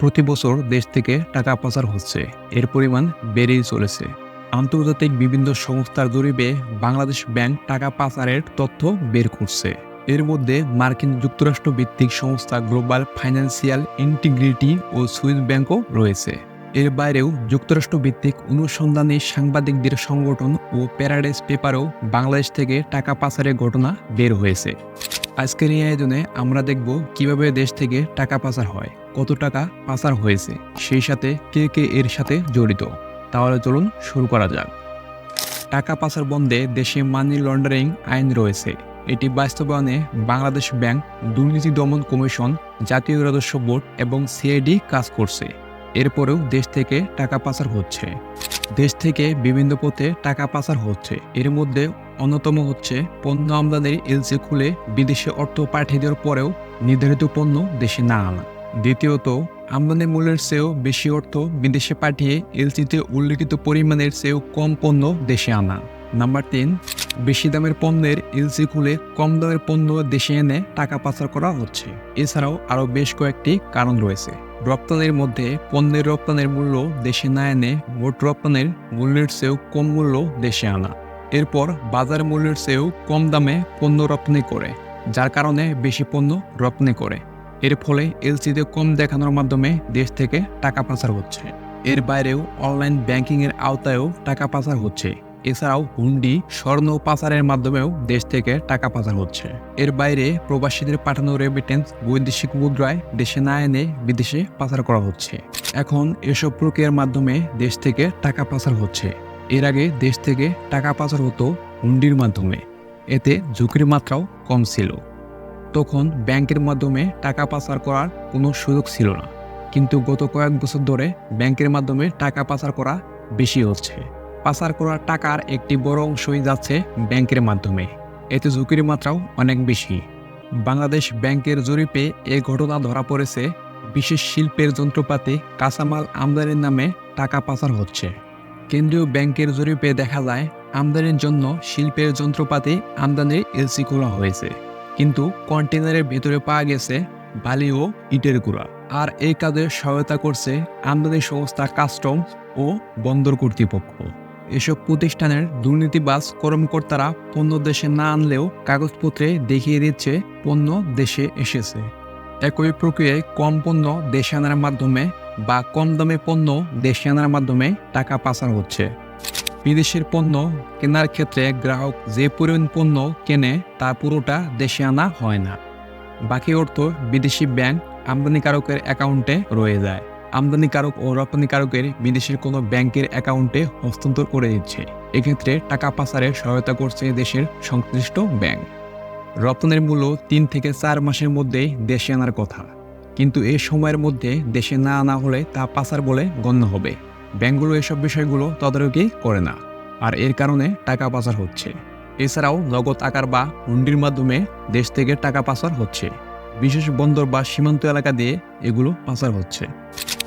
প্রতি বছর দেশ থেকে টাকা পাচার হচ্ছে। এর পরিমাণ বেড়েই চলেছে। আন্তর্জাতিক বিভিন্ন সংস্থার জরিপে বাংলাদেশ ব্যাংক টাকা পাচারের তথ্য বের করছে। এর মধ্যে মার্কিন যুক্তরাষ্ট্র ভিত্তিক সংস্থা গ্লোবাল ফাইন্যান্সিয়াল ইন্টিগ্রিটি ও সুইস ব্যাংকও রয়েছে। এর বাইরেও যুক্তরাষ্ট্র ভিত্তিক অনুসন্ধানী সাংবাদিকদের সংগঠন ও প্যারাডাইস পেপারও বাংলাদেশ থেকে টাকা পাচারের ঘটনা বের হয়েছে। আজকের এই আয়োজনে আমরা দেখব কীভাবে দেশ থেকে টাকা পাচার হয়, কত টাকা পাচার হয়েছে, সেই সাথে কে কে এর সাথে জড়িত। তাহলে চলুন শুরু করা যাক। টাকা পাচার বন্ধে দেশে মানি লন্ডারিং আইন রয়েছে। এটি বাস্তবায়নে বাংলাদেশ ব্যাংক দুর্নীতি দমন কমিশন, জাতীয় রাজস্ব বোর্ড এবং সিআইডি কাজ করছে। এরপরেও দেশ থেকে টাকা পাচার হচ্ছে। দেশ থেকে বিভিন্ন পথে টাকা পাচার হচ্ছে। এর মধ্যে অন্যতম হচ্ছে পণ্য আমদানির এলসি খুলে বিদেশে অর্থ পাঠিয়ে দেওয়ার পরেও নির্ধারিত পণ্য দেশে না আনা। দ্বিতীয়ত, আমদানি মূল্যের চেয়েও বেশি অর্থ বিদেশে পাঠিয়ে এলসিতে উল্লিখিত পরিমাণের চেয়েও কম পণ্য দেশে আনা। নাম্বার তিন, বেশি দামের পণ্যের এলসি খুলে কম দামের পণ্য দেশে এনে টাকা পাচার করা হচ্ছে। এছাড়াও আরও বেশ কয়েকটি কারণ রয়েছে। রপ্তানির মধ্যে পণ্যের রপ্তানির মূল্য দেশে না এনে মোট রপ্তানির মূল্যের চেয়েও কম মূল্য দেশে আনা। এরপর বাজার মূল্যের চেয়েও কম দামে পণ্য রপ্তানি করে, যার কারণে বেশি পণ্য রপ্তানি করে। এর ফলে এলসিতে কম দেখানোর মাধ্যমে দেশ থেকে টাকা পাচার হচ্ছে। এর বাইরেও অনলাইন ব্যাংকিংয়ের আওতায়ও টাকা পাচার হচ্ছে। এছাড়াও হুন্ডি, স্বর্ণ পাচারের মাধ্যমেও দেশ থেকে টাকা পাচার হচ্ছে। এর বাইরে প্রবাসীদের পাঠানো রেমিটেন্স বৈদেশিক মুদ্রায় দেশে না এনে বিদেশে পাচার করা হচ্ছে। এখন এসব প্রক্রিয়ার মাধ্যমে দেশ থেকে টাকা পাচার হচ্ছে। এর আগে দেশ থেকে টাকা পাচার হতো হুন্ডির মাধ্যমে। এতে ঝুঁকির মাত্রাও কম ছিল। তখন ব্যাংকের মাধ্যমে টাকা পাচার করার কোনো সুযোগ ছিল না। কিন্তু গত কয়েক বছর ধরে ব্যাংকের মাধ্যমে টাকা পাচার করা বেশি হচ্ছে। পাচার করা টাকার একটি বড় অংশই যাচ্ছে ব্যাংকের মাধ্যমে। এতে ঝুঁকির মাত্রাও অনেক বেশি। বাংলাদেশ ব্যাংকের জরিপে এ ঘটনা ধরা পড়েছে, বিশেষ শিল্পের যন্ত্রপাতি, কাঁচামাল আমদানির নামে টাকা পাচার হচ্ছে। কেন্দ্রীয় ব্যাংকের জরিপে দেখা যায়, আমদানির জন্য শিল্পের যন্ত্রপাতি আমদানির এলসি খোলা হয়েছে। কিন্তু কন্টেনারের ভেতরে পাওয়া গেছে বালি ও ইটের গুঁড়া। আর এই কাজে সহায়তা করছে আমদানি সংস্থা কাস্টমস ও বন্দর কর্তৃপক্ষ। এসব প্রতিষ্ঠানের দুর্নীতিবাজ কর্মকর্তারা পণ্য দেশে না আনলেও কাগজপত্রে দেখিয়ে দিচ্ছে পণ্য দেশে এসেছে। একই প্রক্রিয়ায় কম পণ্য দেশে আনার মাধ্যমে বা কম দামে পণ্য দেশে আনার মাধ্যমে টাকা পাচার হচ্ছে। বিদেশের পণ্য কেনার ক্ষেত্রে গ্রাহক যে পরিমাণ পণ্য কেনে তা পুরোটা দেশে আনা হয় না। বাকি অর্থ বিদেশি ব্যাংক আমদানিকারকের অ্যাকাউন্টে রয়ে যায়। আমদানিকারক ও রপ্তানিকারকের বিদেশের কোনো ব্যাংকের অ্যাকাউন্টে হস্তান্তর করে দিচ্ছে। এক্ষেত্রে টাকা পাচারে সহায়তা করছে দেশের সংশ্লিষ্ট ব্যাংক। রপ্তানির মূল্য তিন থেকে চার মাসের মধ্যেই দেশে আনার কথা। কিন্তু এই সময়ের মধ্যে দেশে না আনা হলে তা পাচার বলে গণ্য হবে। ব্যাংকগুলো এসব বিষয়গুলো তদারকি করে না, আর এর কারণে টাকা পাচার হচ্ছে। এছাড়াও নগদ আকার বা হুন্ডির মাধ্যমে দেশ থেকে টাকা পাচার হচ্ছে। বিশেষ বন্দর বা সীমান্ত এলাকা দিয়ে এগুলো পাচার হচ্ছে।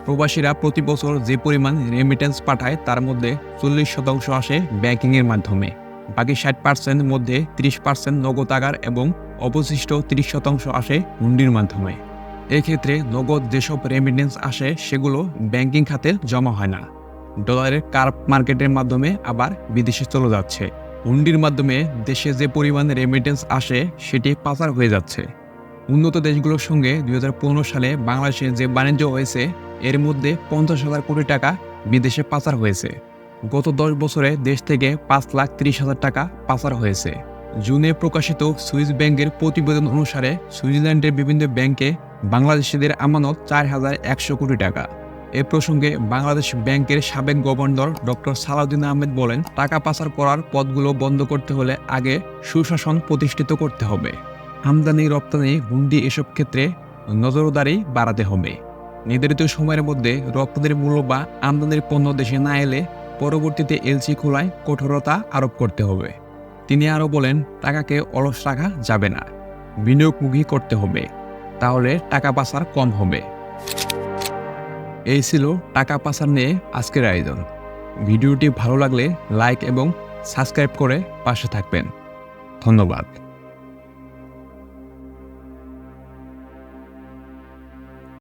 প্রবাসীরা প্রতি বছর যে পরিমাণ রেমিটেন্স পাঠায় তার মধ্যে চল্লিশ শতাংশ আসে ব্যাংকিংয়ের মাধ্যমে। বাকি ষাট পার্সেন্ট মধ্যে ত্রিশ পার্সেন্ট নগদ আকার এবং অবশিষ্ট ত্রিশ শতাংশ আসে হুন্ডির মাধ্যমে। এক্ষেত্রে নগদ যেসব রেমিটেন্স আসে, সেগুলো ব্যাংকিং খাতে জমা হয় না। ডলারের কার্প মার্কেটের মাধ্যমে আবার বিদেশে চলে যাচ্ছে। হুন্ডির মাধ্যমে দেশে যে পরিমাণ রেমিটেন্স আসে, সেটি পাচার হয়ে যাচ্ছে। উন্নত দেশগুলোর সঙ্গে দুই হাজার পনেরো সালে বাংলাদেশে যে বাণিজ্য হয়েছে, এর মধ্যে পঞ্চাশ হাজার কোটি টাকা বিদেশে পাচার হয়েছে। গত দশ বছরে দেশ থেকে পাঁচ লাখ ত্রিশ হাজার টাকা পাচার হয়েছে। জুনে প্রকাশিত সুইস ব্যাংকের প্রতিবেদন অনুসারে সুইজারল্যান্ডের বিভিন্ন ব্যাংকে বাংলাদেশিদের আমানত চার হাজার একশো কোটি টাকা। এ প্রসঙ্গে বাংলাদেশ ব্যাংকের সাবেক গভর্নর ডক্টর সালাউদ্দিন আহমেদ বলেন, টাকা পাচার করার পথগুলো বন্ধ করতে হলে আগে সুশাসন প্রতিষ্ঠিত করতে হবে। আমদানি, রপ্তানি, হুন্ডি এসব ক্ষেত্রে নজরদারি বাড়াতে হবে। নির্ধারিত সময়ের মধ্যে রপ্তানির মূল্য বা আমদানির পণ্য দেশে না এলে পরবর্তীতে এলসি খোলায় কঠোরতা আরোপ করতে হবে। তিনি আরও বলেন, টাকাকে অলস রাখা যাবে না। বিনিয়োগমুখী করতে হবে, তাহলে টাকা পাচার কম হবে। এই ছিল টাকা পাচার নিয়ে আজকের আয়োজন। ভিডিওটি ভালো লাগলে লাইক এবং সাবস্ক্রাইব করে পাশে থাকবেন। ধন্যবাদ।